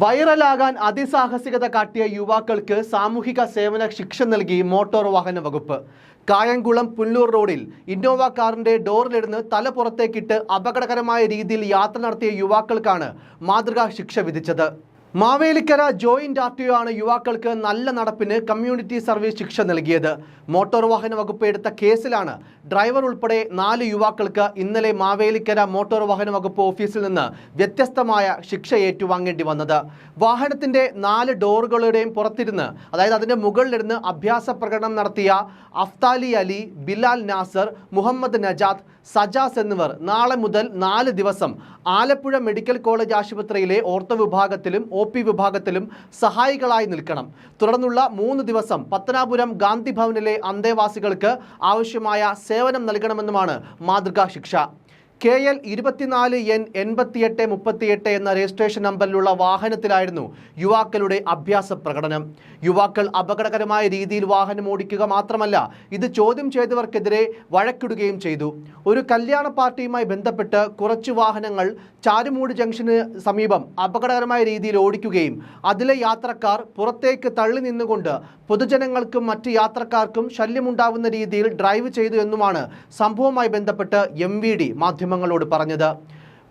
വൈറലാകാൻ അതിസാഹസികത കാട്ടിയ യുവാക്കൾക്ക് സാമൂഹിക സേവന ശിക്ഷ നൽകി മോട്ടോർ വാഹന വകുപ്പ്. കായംകുളം പുല്ലൂർ റോഡിൽ ഇന്നോവ കാറിന്റെ ഡോറിലിരുന്ന് തല പുറത്തേക്കിട്ട് അപകടകരമായ രീതിയിൽ യാത്ര നടത്തിയ യുവാക്കൾക്കാണ് മാതൃകാ ശിക്ഷ വിധിച്ചത്. മാവേലിക്കര ജോയിന്റ് ആർ ടി ആണ് യുവാക്കൾക്ക് നല്ല നടപ്പിന് കമ്മ്യൂണിറ്റി സർവീസ് ശിക്ഷ നൽകിയത്. മോട്ടോർ വാഹന വകുപ്പ് എടുത്ത കേസിലാണ് ഡ്രൈവർ ഉൾപ്പെടെ നാല് യുവാക്കൾക്ക് ഇന്നലെ മാവേലിക്കര മോട്ടോർ വാഹന വകുപ്പ് ഓഫീസിൽ നിന്ന് വ്യത്യസ്തമായ ശിക്ഷ ഏറ്റുവാങ്ങേണ്ടി വന്നത്. വാഹനത്തിന്റെ നാല് ഡോറുകളുടെയും പുറത്തിരുന്ന് അതായത് അതിന്റെ മുകളിലിരുന്ന് അഭ്യാസ പ്രകടനം നടത്തിയ അഫ്താലി അലി ബിലാൽ നാസർ മുഹമ്മദ് നജാദ് സജാസ് എന്നിവർ നാളെ മുതൽ നാല് ദിവസം ആലപ്പുഴ മെഡിക്കൽ കോളേജ് ആശുപത്രിയിലെ ഓർത്തോ വിഭാഗത്തിലും ഒ പി വിഭാഗത്തിലും സഹായികളായി നിൽക്കണം. തുടർന്നുള്ള മൂന്ന് ദിവസം പത്തനാപുരം ഗാന്ധിഭവനിലെ അന്തേവാസികൾക്ക് ആവശ്യമായ സേവനം നൽകണമെന്നുമാണ് മാതൃകാ ശിക്ഷ. കെ എൽ ഇരുപത്തിനാല് എൻ എൺപത്തിയെട്ട് മുപ്പത്തിയെട്ട് എന്ന രജിസ്ട്രേഷൻ നമ്പറിലുള്ള വാഹനത്തിലായിരുന്നു യുവാക്കളുടെ അഭ്യാസ പ്രകടനം. യുവാക്കൾ അപകടകരമായ രീതിയിൽ വാഹനം ഓടിക്കുക മാത്രമല്ല ഇത് ചോദ്യം ചെയ്തവർക്കെതിരെ വഴക്കിടുകയും ചെയ്തു. ഒരു കല്യാണ പാർട്ടിയുമായി ബന്ധപ്പെട്ട് കുറച്ച് വാഹനങ്ങൾ ചാരുമൂട് ജംഗ്ഷന് സമീപം അപകടകരമായ രീതിയിൽ ഓടിക്കുകയും അതിലെ യാത്രക്കാർ പുറത്തേക്ക് തള്ളി നിന്നുകൊണ്ട് പൊതുജനങ്ങൾക്കും മറ്റ് യാത്രക്കാർക്കും ശല്യമുണ്ടാവുന്ന രീതിയിൽ ഡ്രൈവ് ചെയ്തു എന്നുമാണ് സംഭവവുമായി ബന്ധപ്പെട്ട് എം വി ഡി മാധ്യമങ്ങളോട് പറഞ്ഞത്.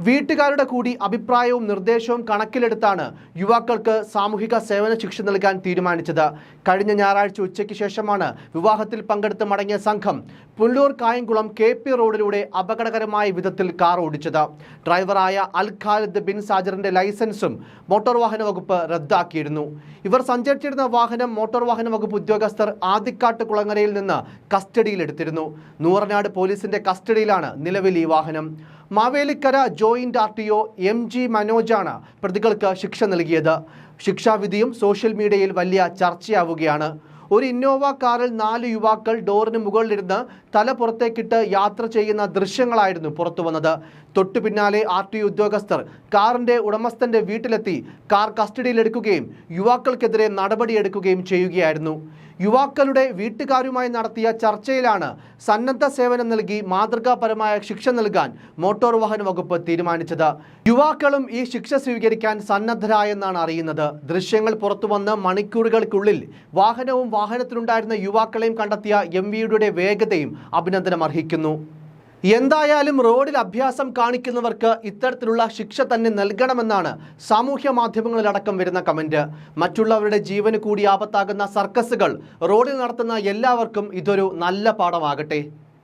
വീട്ടുകാരുടെ കൂടി അഭിപ്രായവും നിർദ്ദേശവും കണക്കിലെടുത്താണ് യുവാക്കൾക്ക് സാമൂഹിക സേവന ശിക്ഷ നൽകാൻ തീരുമാനിച്ചത്. കഴിഞ്ഞ ഞായറാഴ്ച ഉച്ചയ്ക്ക് ശേഷമാണ് വിവാഹത്തിൽ പങ്കെടുത്ത് മടങ്ങിയ സംഘം പുല്ലൂർ കായംകുളം കെ പി റോഡിലൂടെ അപകടകരമായ വിധത്തിൽ കാർ ഓടിച്ചത്. ഡ്രൈവറായ അൽ ഖാലിദ് ബിൻ സാജറിന്റെ ലൈസൻസും മോട്ടോർ വാഹന വകുപ്പ് റദ്ദാക്കിയിരുന്നു. ഇവർ സഞ്ചരിച്ചിരുന്ന വാഹനം മോട്ടോർ വാഹന വകുപ്പ് ഉദ്യോഗസ്ഥർ ആദിക്കാട്ട് കുളങ്ങരയിൽ നിന്ന് കസ്റ്റഡിയിലെടുത്തിരുന്നു. നൂറനാട് പോലീസിന്റെ കസ്റ്റഡിയിലാണ് നിലവിൽ ഈ വാഹനം. Mavelikkara joint R T O M G മനോജാണ് പ്രതികൾക്ക് ശിക്ഷ നൽകിയത്. ശിക്ഷാവിധിയും സോഷ്യൽ മീഡിയയിൽ വലിയ ചർച്ചയാവുകയാണ്. ഒരു ഇന്നോവ കാറിൽ നാല് യുവാക്കൾ ഡോറിന് മുകളിലിരുന്ന് തല പുറത്തേക്കിട്ട് യാത്ര ചെയ്യുന്ന ദൃശ്യങ്ങളായിരുന്നു പുറത്തു വന്നത് തൊട്ടു പിന്നാലെ ആർ ടി ഉദ്യോഗസ്ഥർ കാറിന്റെ ഉടമസ്ഥന്റെ വീട്ടിലെത്തി കാർ കസ്റ്റഡിയിലെടുക്കുകയും യുവാക്കൾക്കെതിരെ നടപടിയെടുക്കുകയും ചെയ്യുകയായിരുന്നു. യുവാക്കളുടെ വീട്ടുകാരുമായി നടത്തിയ ചർച്ചയിലാണ് സന്നദ്ധ സേവനം നൽകി മാതൃകാപരമായ ശിക്ഷ നൽകാൻ മോട്ടോർ വാഹന വകുപ്പ് തീരുമാനിച്ചത്. യുവാക്കളും ഈ ശിക്ഷ സ്വീകരിക്കാൻ സന്നദ്ധരായെന്നാണ് അറിയുന്നത്. ദൃശ്യങ്ങൾ പുറത്തുവന്ന് മണിക്കൂറുകൾക്കുള്ളിൽ വാഹനവും വാഹനത്തിലുണ്ടായിരുന്ന യുവാക്കളെയും കണ്ടെത്തിയ എം വേഗതയും അഭിനന്ദനം അർഹിക്കുന്നു എന്തായാലും റോഡിൽ അഭ്യാസം കാണിക്കുന്നവർക്ക് ഇത്തരത്തിലുള്ള ശിക്ഷ തന്നെ നൽകണമെന്നാണ് സാമൂഹ്യ മാധ്യമങ്ങളിലടക്കം വരുന്ന കമന്റ്. മറ്റുള്ളവരുടെ ജീവന് കൂടി ആപത്താകുന്ന സർക്കസുകൾ റോഡിൽ നടത്തുന്ന എല്ലാവർക്കും ഇതൊരു നല്ല പാഠമാകട്ടെ.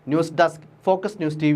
News desk focus news T